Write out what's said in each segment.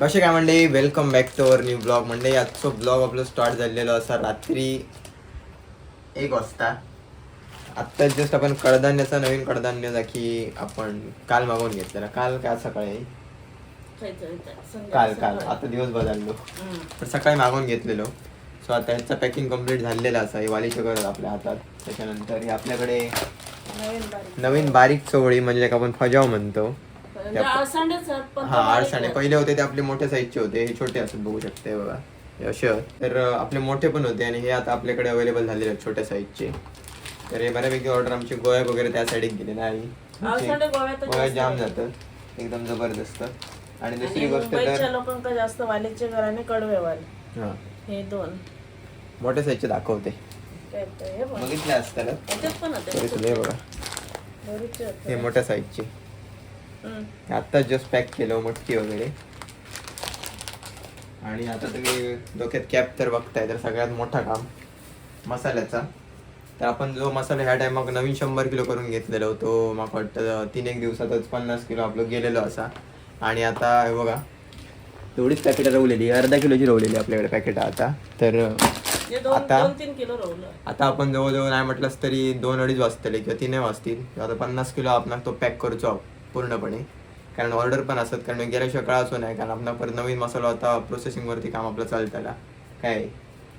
कसे काय म्हणले welcome back to our new blog म्हणजे आजचो ब्लॉग आपलं स्टार्ट झालेलो असा रात्री एक वाजता. आत्ता जस्ट आपण कडधान्याचा नवीन कडधान्य की आपण काल मागवून घेतलेला. काल काय सकाळी? काल काल. आता दिवस बदललो. पण सकाळी मागवून घेतलेलो. सो आता ह्याचं पॅकिंग कंप्लीट झालेलं असा हे वालीचे करत आपल्या हातात. त्याच्यानंतर हे आपल्याकडे नवीन बारीक चवळी म्हणजे आपण फजाव म्हणतो. हा आडसाणे पहिले होते ते आपले मोठ्या साईजचे होते. हे छोटे असत बघू शकते बघा. हे असे. आहेत. तर अं, आपले मोठे पण होते आणि हे आता आपल्याकडे अवेलेबल झालेले आहेत छोट्या साईजचे. तर हे बऱ्यापैकी ऑर्डर आमची गोव्या वगैरे त्या साईड गेले नाही गोव्यातच गोव्या जास्त जाम. जातात. एकदम जबरदस्त. आणि दुसरी गोष्ट मुंबईच्या तर लोकांका जास्त वालीचे घर आणि कडवेवाल. हा. हे दोन. मोठ्या साईजचे दाखवते. काय ते हे बघ. बघितले असतात याच्यात पण होते. तरी सुद्धा हे बघा. बरीचसे होते. हे मोठ्या साईजचे. आता जस्ट पॅक केलं मटकी वगैरे. आणि आता तुम्ही डोक्यात कॅप तर बघताय तर सगळ्यात मोठा काम मसाल्याचा. तर आपण जो मसाला ह्या टायमाक नवीन शंभर किलो करून घेतलेलो तो मला वाटतं तीन एक दिवसातच पन्नास किलो आपलं गेलेलो असा. आणि आता हे बघा एवढीच पॅकेट रवलेली अर्धा किलोची रवलेली आपल्याकडे पॅकेट आता. तर हे आता- आता आपण जवळजवळ नाही म्हटलंच तरी दोन अडीच वाजतले किंवा तीन वाजतील. आता पन्नास किलो आपण तो पॅक करूचो पूर्णपणे. कारण ऑर्डर पण असत कारण गेल्याशिवाय कळाचो नाही कारण आपण परत नवीन मसाला आता प्रोसेसिंग वरती काम आपलं चालताला काय?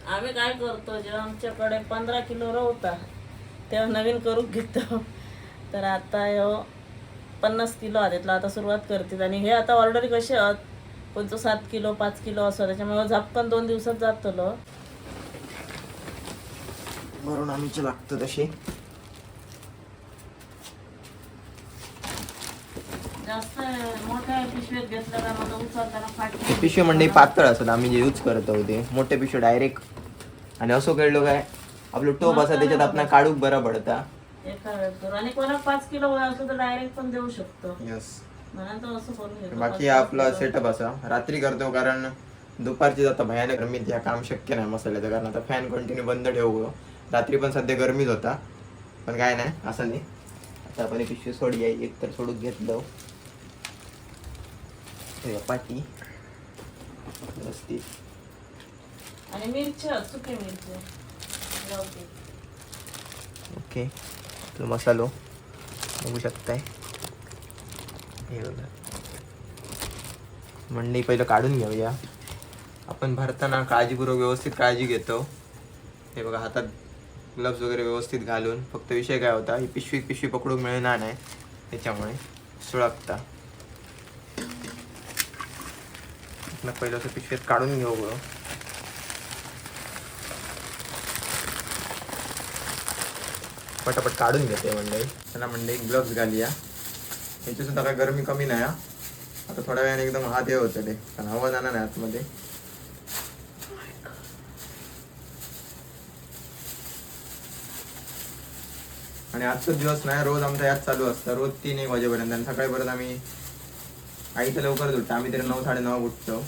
आम्ही काय करतो? जेव्हा आमच्याकडे पंधरा किलो रवता तेव्हा नवीन करून घेतो. तर आता ह्यो पन्नास किलो आलेतला आता सुरुवात करतील आणि हे आता ऑर्डर कसे आहात? कोणतं सात किलो पाच किलो असं. त्याच्यामुळे झापकन दोन दिवसात जातलो. भरून आम्हीचे लागतं तसे जास्त मोठ्या पिशवीत घेतलं का मला उचलताना फाटली पिशवी म्हणजे पातळ असत आम्ही जे यूज करतो ते. मोठे पिशवी डायरेक्ट आणि असं कळलं काय आपलं टोप असा त्याच्यात आपण काढूक बरा पडता. आणि कोणाला पाच किलो तर डायरेक्ट पण देऊ शकतो. बाकी आपला सेटअप असा. रात्री करतो कारण दुपारची जाता भयानक गरमीत ह्या काम शक्य नाही मसाल्याचं कारण आता फॅन कंटिन्यू बंद ठेवू. रात्री पण सध्या गरमीच होता. पण काय नाही असं नाही. आता आपण पिशवी सोडी एक तर सोडून घेतलं. पाटी व्यवस्थित. आणि मिरच्या सुके मिरच्या गावठी. ओके. तो मसालो बघू शकताय. हे बघा. मंडई पहिलं काढून घेऊया. आपण भरताना काळजीपूर्वक व्यवस्थित काळजी घेतो. हे बघा हातात ग्लव्स वगैरे व्यवस्थित घालून. फक्त विषय काय होता ही पिशवी पिशवी पकडून मिळणार नाही. त्याच्यामुळे सुळकता. आपण पहिलं असं पिशवीत काढून घेऊ बघ पटापट काढून घेते मंडई. त्याला मंडई ग्लव्स घालूया याची सुद्धा काय गरमी कमी नाही हा. आता थोड्या वेळाने एकदम हात हे होतं ते. कारण हवा जाणार नाही आतमध्ये. आणि आजचा दिवस नाही रोज आमचा यात चालू असतं. रोज तीन एक वाजेपर्यंत आणि सकाळी परत आम्ही आई तर लवकरच उठतो. आम्ही तरी नऊ साडे नऊ उठतो.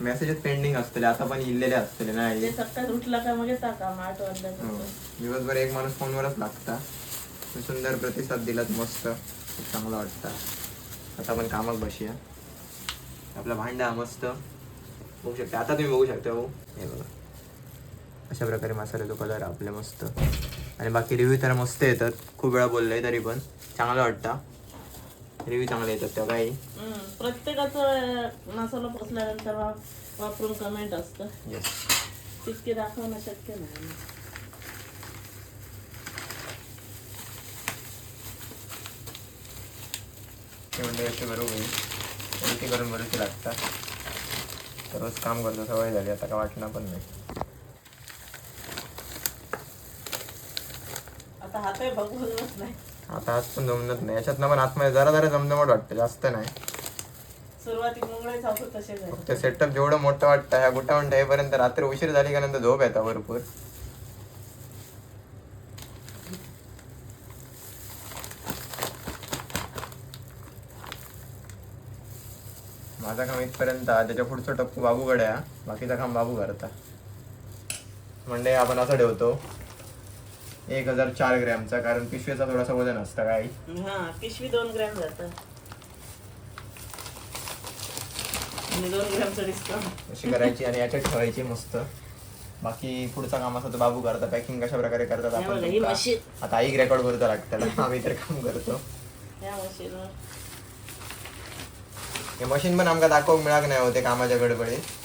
मेसेजेस पेंडिंग असतले. आता पण इल्लेले असतले नाही सकाळी उठला का मग येता काम? आठ हो. दिवसभर एक माणूस फोनवरच लागता. सुंदर प्रतिसाद दिलात मस्त. चांगला वाटतं. आता आपण कामात बसूया. आपला भांडा मस्त. बघू शकता. आता तुम्ही बघू शकता हो. हे बघा. अशा प्रकारे मसाल्याचा कलर आपले मस्त. आणि बाकी रिव्ह्यू तर मस्त येतात. खूप वेळा बोललोय तरी पण. चांगलं वाटतं. रिव्ह्यू चांगले येतात तेव्हा काही प्रत्येकाचं मसाला पोचल्यानंतर वा- वापरून कमेंट असतं. तितके दाखवणं शक्य नाही. म्हणजे असे बरोबर उलटी करून बरेचसे लागतात. तर रोज काम करतो सवय झाली आता काय वाटणार पण नाही. हातही बघूनच नाही. आता आज पण जमत नाही. याच्यातनं पण आतमध्ये जरा जरा जमजमट वाटतं जास्त नाही. सुरुवातीक तसे फक्त सेटअप जेवढं मोठं वाटतं ह्या गुटावून ठेवेपर्यंत रात्री उशीर झाली का नंतर झोप येतात भरपूर. माझा काम इथपर्यंत. त्याच्या पुढचा टप्पू बाबूकडे आहे. बाकीचा काम बाबू करता. म्हणजे आपण असं ठेवतो. एक हजार चार ग्रॅमचा कारण पिशवीचा थोडासा वजन असतं काही. पिशवी दोन ग्रॅम जात. अशी करायची आणि याच्यात ठेवायची मस्त. बाकी पुढचा काम असतो बाबू करता पॅकिंग कशा प्रकारे करतात आपण आता आई रेकॉर्ड करतो लागताना आम्ही तर काम करतो. हे मशीन पण आमका दाखवूक मिळाक नाही होते कामाच्या गडबडीत.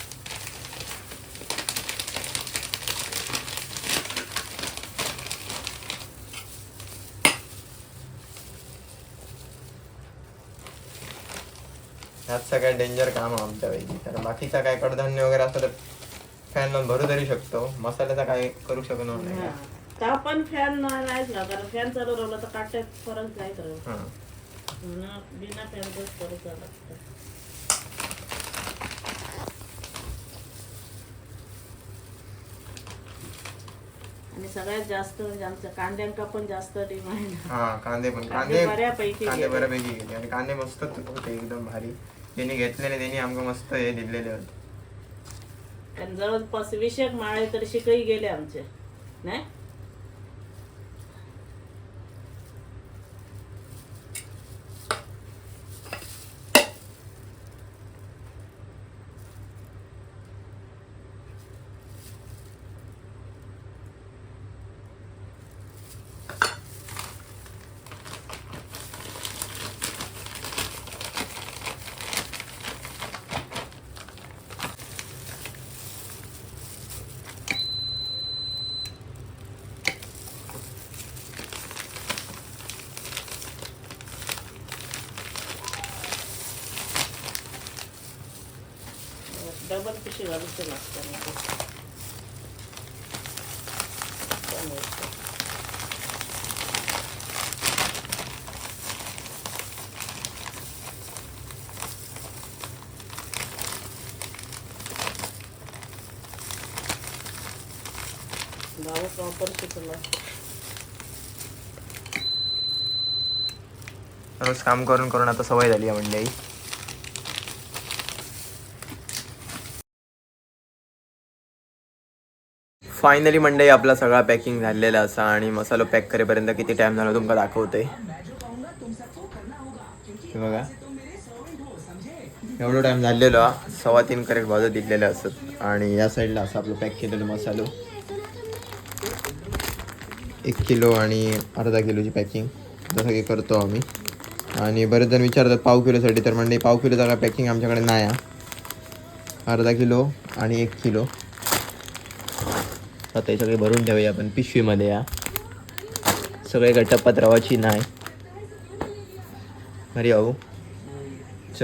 ह्यात सगळ्यात डेंजर काम आहे आमच्यापैकी. तर बाकीचा काय कडधान्य वगैरे असतं तर फॅन लावून भरू तरी शकतो. मसाल्याचा काय करू शकणार नाही. का पण फॅन नाहीच ना. कारण फॅन चालू राहिला तर काट्यात फरक जायच हा. बिना आणि सगळ्यात जास्त म्हणजे आमच्या कांद्यांका पण जास्त डिमांड हा कांदे पण. कांदे कांदे बऱ्यापैकी. बऱ्यापैकी गेले. आणि कांदे मस्त होते एकदम भारी. त्यांनी घेतलेले त्यांनी आमकां मस्त हे दिलेले होते. आणि जवळपास विषयक माळे तर शिकही गेले आमचे नाही? डबल पिशवी घालूच लागतं प्रॉपर रोज काम करून करून आता सवय झाली आहे मंडळी फायनली मंडई आपला सगळा पॅकिंग झालेला असा आणि मसालो पॅक करेपर्यंत किती टाइम झाला तुमका दाखवते हे बघा. एवढं टाइम झालेलो हा. सव्वा तीन करेक्ट भाजत दिलेले असत. आणि या साईडला असं आपलं पॅक केलेलं मसालो. एक किलो आणि अर्धा किलोची पॅकिंग जसं की करतो आम्ही. आणि बरेच जण विचारतात पाव किलोसाठी? तर म्हणजे पाव किलो जागा पॅकिंग आमच्याकडे नाही आहे अर्धा किलो आणि एक किलो. आता हे सगळे भरून ठेवूया आपण पिशवीमध्ये या. सगळे गट्टपात रवाची नाही अरे भाऊ च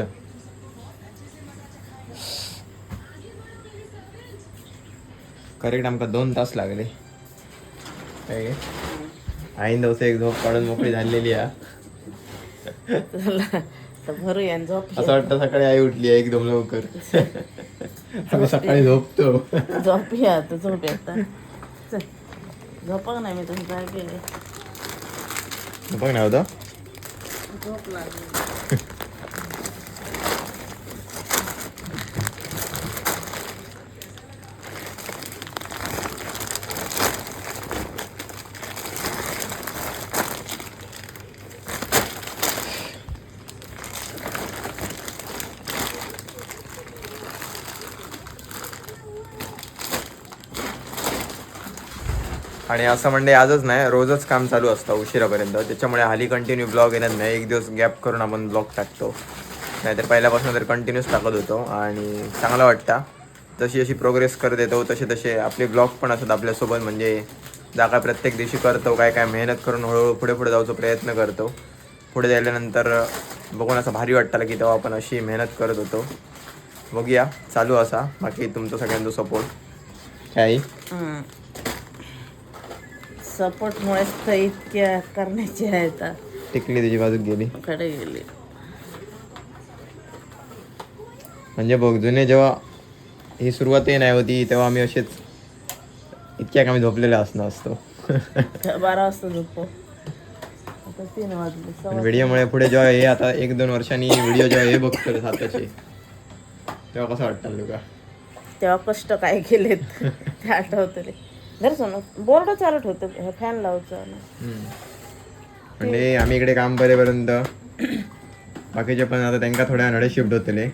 करेक्ट आमका दोन तास लागले. काय? आईन दिवस एक झोप काढून मोकळी झालेली आहे भरूया झोप असं वाटतं सकाळी आई उठली आहे एकदम लवकर. आम्ही सकाळी झोपतो झोप या आता झोप येता चल झोपक नाही मी तुमचा गेले बघ ना होतं झोप लागली आणि असं म्हणजे आजच नाही रोजच काम चालू असतं उशिरापर्यंत. त्याच्यामुळे हाली कंटिन्यू ब्लॉग येणार नाही. एक दिवस गॅप करून आपण ब्लॉग टाकतो. नाहीतर पहिल्यापासून तर कंटिन्यूच टाकत होतो. आणि चांगला वाटतं. जशी जशी प्रोग्रेस करत येतो. तसे तसे आपले ब्लॉग पण असतात आपल्यासोबत. म्हणजे जा काय प्रत्येक दिवशी करतो काय काय मेहनत करून हळूहळू पुढे पुढे जायचा प्रयत्न करतो. पुढे जायल्यानंतर बघून असं भारी वाटतं की तेव्हा आपण अशी मेहनत करत होतो. बघूया. चालू असा. बाकी तुमचा सगळ्यांचा सपोर्ट काही सपोर्टमुळेच तर इतक्या करण्याची आहे आता. टिकली तुझी बाजूक गेली. कडे गेली. म्हणजे बघ जुने जेव्हा ही सुरुवातही नाही होती तेव्हा आम्ही असेच इतक्या आम्ही झोपलेले असणं असतो. बारा वाजता झोपतो आता तीन वाजले पण सव्वा व्हिडिओमुळे पुढे जेव्हा हे आता एक दोन वर्षांनी व्हिडिओ जेव्हा हे बघतो आताचे तेव्हा कसं वाटतं तुका तेव्हा कष्ट काय केलेत ते आठवतले सोनं. बोर्ड चालत होतं फॅन लावचं. हम्म. म्हणजे आम्ही इकडे काम करेपर्यंत बाकीचे पण आता त्यांना थोड्या नडे शिफ्ट होतले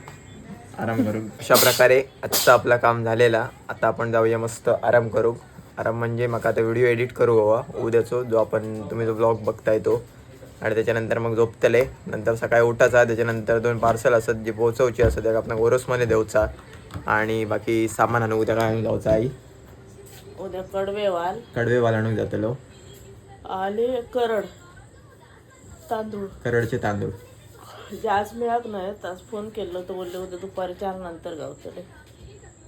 आराम करू. अशा प्रकारे आजचं आपलं काम झालेला. आता आपण जाऊया मस्त आराम करू. आराम म्हणजे मग आता व्हिडिओ एडिट करू हवा उद्याचो जो आपण तुम्ही जो ब्लॉग बघताय तो. आणि त्याच्यानंतर मग झोपतले. नंतर सकाळी उठायचा त्याच्यानंतर दोन पार्सल असत जे पोहोचवची असत त्या आपण गोरसमध्ये देऊचा. आणि बाकी सामान आणू उद्या काय जाऊचा आई? उद्या कडवेवाल. कडवेवाल आणून जातलो आले करड. तांदूळ. करडचे तांदूळ. जे आज मिळाक नाही आज फोन केलं तर बोलले उद्या दुपारी चार नंतर गावतले.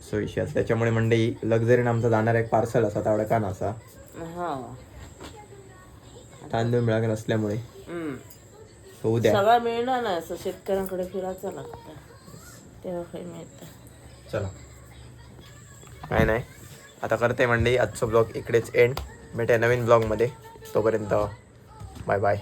सो विषय असा. त्याच्यामुळे मंडई लक्झरीन आमचा जाणार एक पार्सल असा तेवढा का नसा हा. तांदूळ मिळाक नसल्यामुळे. उद्या. सगळा मिळणार नाही असं. शेतकऱ्यांकडे फिरायचं लागतं. तेव्हा काही मिळतं. चला. काय नाही? आता करते मंडळी आजचं ब्लॉग इकडेच एंड भेटे नवीन ब्लॉगमध्ये तोपर्यंत बाय बाय